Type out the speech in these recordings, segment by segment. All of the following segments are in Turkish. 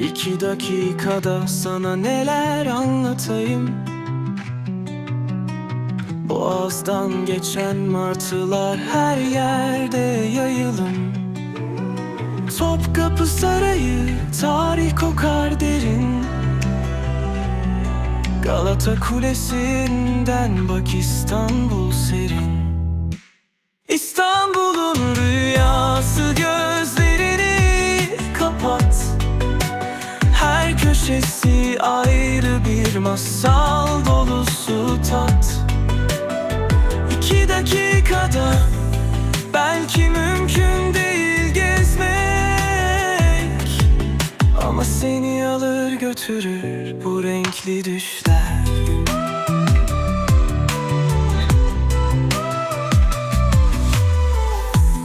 İki dakikada sana neler anlatayım? Boğazdan geçen martılar her yerde yayılım Topkapı Sarayı tarih kokar derin. Galata Kulesi'nden bak İstanbul serin köşesi ayrı bir masal dolusu tat. İki dakikada belki mümkün değil gezmek. Ama seni alır götürür bu renkli düşler.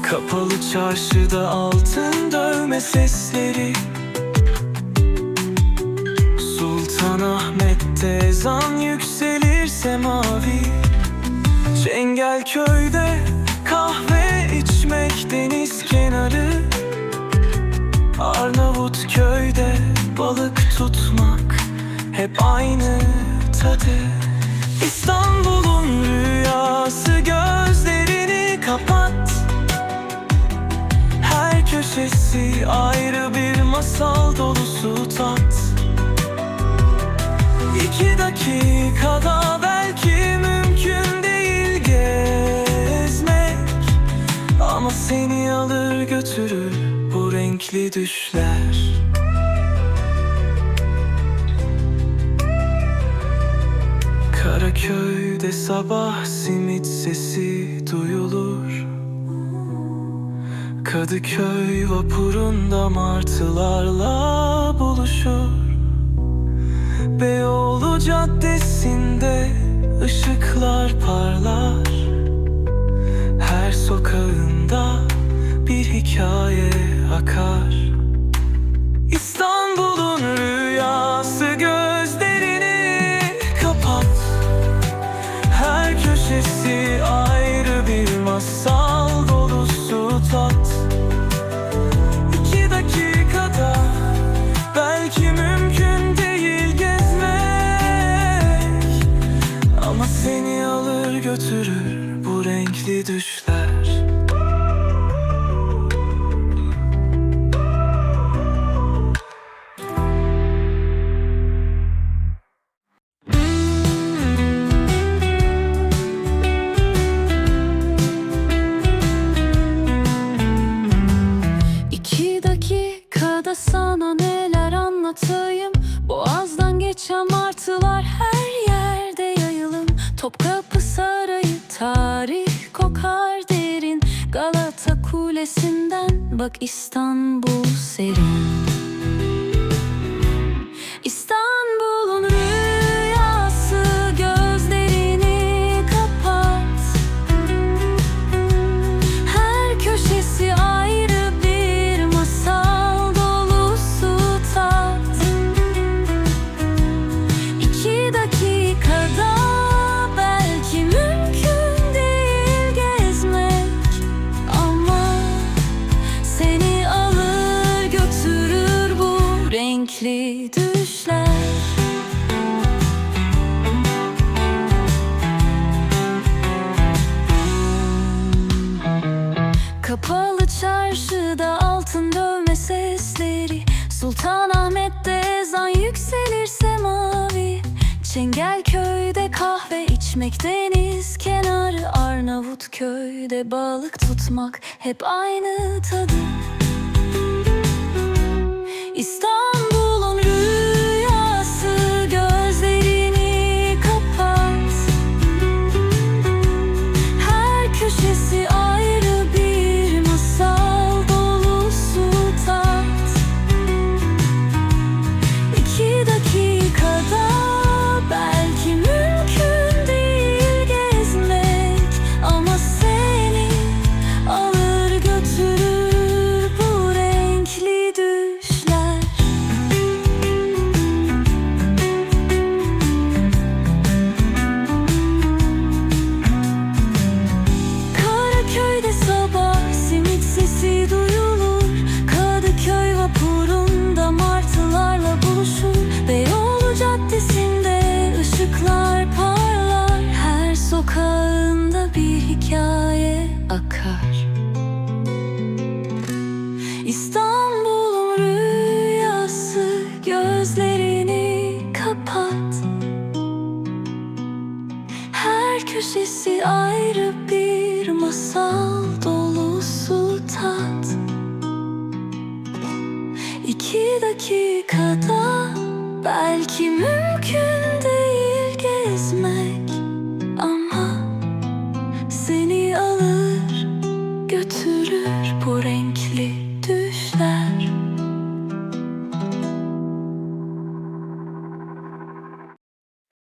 Kapalı çarşıda altın dövme sesleri Sultanahmet'te ezan yükselirse mavi Çengelköy'de kahve içmek deniz kenarı Arnavutköy'de balık tutmak hep aynı tadı. İstanbul'un rüyası gözlerini kapat her köşesi ayrı bir masal dolusu İki dakikada belki mümkün değil gezmek. Ama seni alır götürür bu renkli düşler. Karaköy'de sabah simit sesi duyulur. Kadıköy vapurunda martılarla buluşur Beyoğlu caddesinde ışıklar parlar. Her sokağında bir hikaye akar martılar her yerde yayılım. Topkapı Sarayı tarih kokar derin. Galata Kulesi'nden bak İstanbul serin sesleri Sultanahmet'te ezan yükselirse mavi. Çengelköy'de kahve içmek deniz kenarı Arnavutköy'de balık tutmak hep aynı tadı. İstanbul'un kapat. Her köşesi ayrı bir masal dolusu tat. İki dakikada belki mümkün